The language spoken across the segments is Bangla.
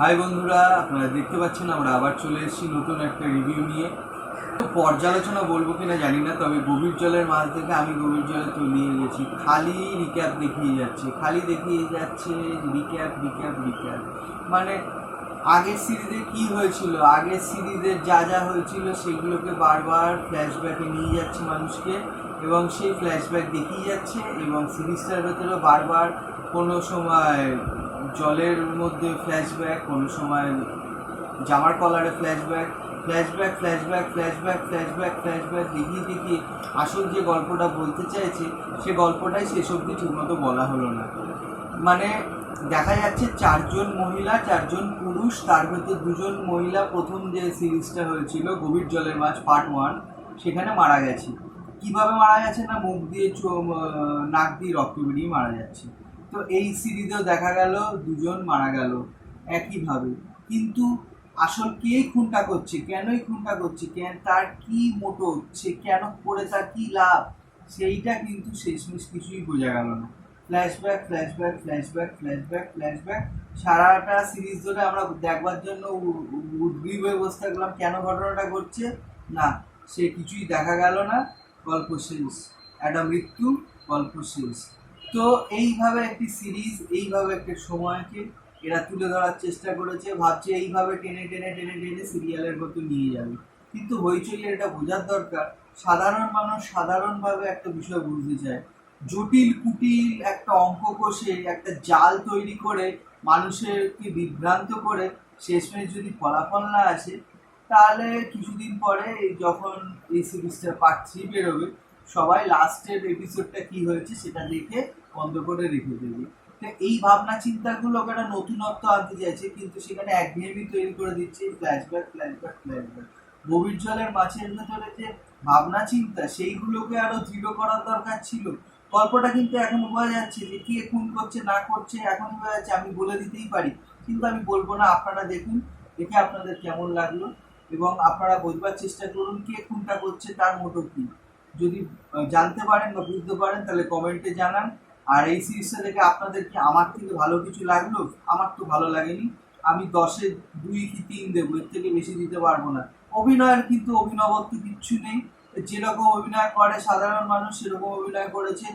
হাই বন্ধুরা, আপনারা দেখতে পাচ্ছেন আমরা আবার চলে এসেছি নতুন একটা রিভিউ নিয়ে। পর্যালোচনা বলব কিনা জানি না, তবে গভীর জলের মাছ থেকে আমি গভীর জলে তলিয়ে গেছি। খালি রিক্যাপ দেখিয়ে যাচ্ছে, খালি দেখিয়ে যাচ্ছে রিক্যাপ রিক্যাপ রিক্যাপ মানে আগের সিরিজে কি হয়েছিল? আগের সিরিজে যা যা হয়েছিল সেগুলোকে বারবার ফ্ল্যাশব্যাকে নিয়ে যাচ্ছে মানুষকে এবং সেই ফ্ল্যাশব্যাক দেখিয়ে যাচ্ছে এবং সিরিজটার ভেতরে বারবার কোনো সময় জলের মধ্যে ফ্ল্যাশব্যাক কোনো সময় জামার কলারে flashback flashback flashback flashback flashback flashback দেখিয়ে দেখিয়ে আসল যে গল্পটা বলতে চাইছে, সে গল্পটাই শেষ অবধি ঠিকমতো বলা হলো না। মানে দেখা যাচ্ছে চারজন মহিলা, চারজন পুরুষ, তার ভেতর দুজন মহিলা প্রথম যে সিরিজটা হয়েছিল, গভীর জলের মাছ পার্ট ওয়ান সেখানে মারা গেছে। কীভাবে মারা গেছে না, মুখ দিয়ে নাক দিয়ে রক্ত বেরিয়ে মারা যাচ্ছে? তো এই সিরিজেও দেখা গেল, দুজন মারা গেল একইভাবে। কিন্তু আসল কেই খুনটা করছে, কেনই খুনটা করছে, কেন তার কি মোটো হচ্ছে কেন করে, তার কি লাভ, সেইটা কিন্তু শেষমেশ কিছুই বোঝা গেল না। Flashback flashback flashback flashback flashback সারাটা সিরিজ ধরে আমরা দেখবার জন্য উদ্গ্রীব হয়ে বসে থাকলাম, কেন ঘটনাটা ঘটছে? না, সে কিছুই দেখা গেল না। গল্প শেষ। একটা মৃত্যু, গল্প শেষ। তো এইভাবে একটি সিরিজ, এইভাবে একটা সময়কে এরা তুলে ধরার চেষ্টা করেছে, ভাবছে এইভাবে টেনে টেনে টেনে টেনে সিরিয়ালের মতো নিয়ে যাবে। কিন্তু হইচইয়ের এটা বোঝার দরকার, সাধারণ মানুষ সাধারণভাবে একটা বিষয় বুঝতে চায়। জটিল, কুটিল একটা অঙ্ক কষে একটা জাল তৈরি করে মানুষেরকে বিভ্রান্ত করে শেষমেশ যদি ফলাফল না আসে, তাহলে কিছুদিন পরে যখন এই সিরিজটা পাচ্ছি বেরোবে সবাই লাস্টের এপিসোডটা কি হয়েছে সেটা দেখে বন্ধ করে রেখে দেবে তো এই ভাবনা চিন্তাগুলো একটা নতুনত্ব আনতে চাইছে, কিন্তু সেখানে একঘেয়েমি তৈরি করে দিচ্ছে ফ্ল্যাশব্যাক ফ্ল্যাশব্যাক ফ্ল্যাশব্যাক গভীর জলের মাছের ভেতরে যে ভাবনা চিন্তা, সেইগুলোকে আরও দৃঢ় করার দরকার ছিল। গল্পটা কিন্তু এখন বোঝা যাচ্ছে যে কে খুন করছে, না করছে, এখন বোঝা যাচ্ছে আমি বলে দিতেই পারি। কিন্তু আমি বলব না, আপনারা দেখুন, দেখে আপনাদের কেমন লাগল এবং আপনারা বোঝবার চেষ্টা করুন কে খুনটা করছে, তার মোটো কি। যদি জানতে পারেন বা বুঝতে পারেন, তাহলে কমেন্টে জানান। আর এই সিরিজটা দেখে আপনাদের কি আমার থেকে ভালো কিছু লাগল? আমার তো ভালো লাগেনি। আমি দশে দুই কি তিন দেবো, এর থেকে বেশি দিতে পারব না। অভিনয়ের কিন্তু অভিনবত্ব কিচ্ছু নেই। যেরকম অভিনয় করে সাধারণ মানুষ, সেরকম অভিনয় করেছে।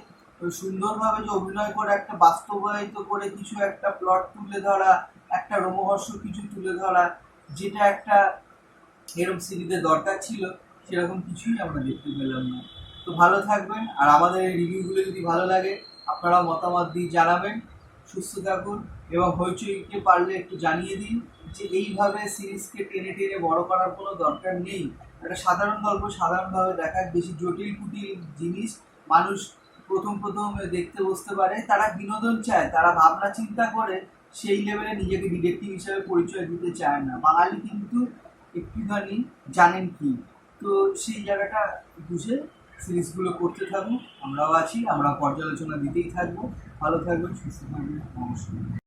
সুন্দরভাবে যে অভিনয় করে একটা বাস্তবায়িত করে কিছু একটা প্লট তুলে ধরা, একটা রোমহর্ষ কিছু তুলে ধরা, যেটা একটা এরকম সিরিজের দরকার ছিল। সেরকম কিছুই আমরা দেখতে পেলাম না। তো ভালো থাকবেন, আর আমাদের এই রিভিউগুলো যদি ভালো লাগে, আপনারা মতামত দিয়ে জানাবেন। সুস্থ থাকুন, এবং হইচইকে পারলে একটু জানিয়ে দিন যে এইভাবে সিরিজকে টেনে টেনে বড় করার কোনো দরকার নেই। একটা সাধারণ গল্প সাধারণভাবে দেখার বেশি জটিল কুটিল জিনিস মানুষ প্রথম প্রথম দেখতে বসতে পারে, তারা বিনোদন চায়, তারা ভাবনা চিন্তা করে, সেই লেভেলে নিজেকে ডিটেকটিভ হিসাবে পরিচয় দিতে চায় না। বাঙালি কিন্তু একটুখানি জানেন কি তো সেই জায়গাটা বুঝে সিরিজগুলো করতে থাকুন আমরাও আছি আমরা পর্যালোচনা দিতেই থাকব। ভালো থাকবেন, সুস্থ থাকবেন, নমস্কার।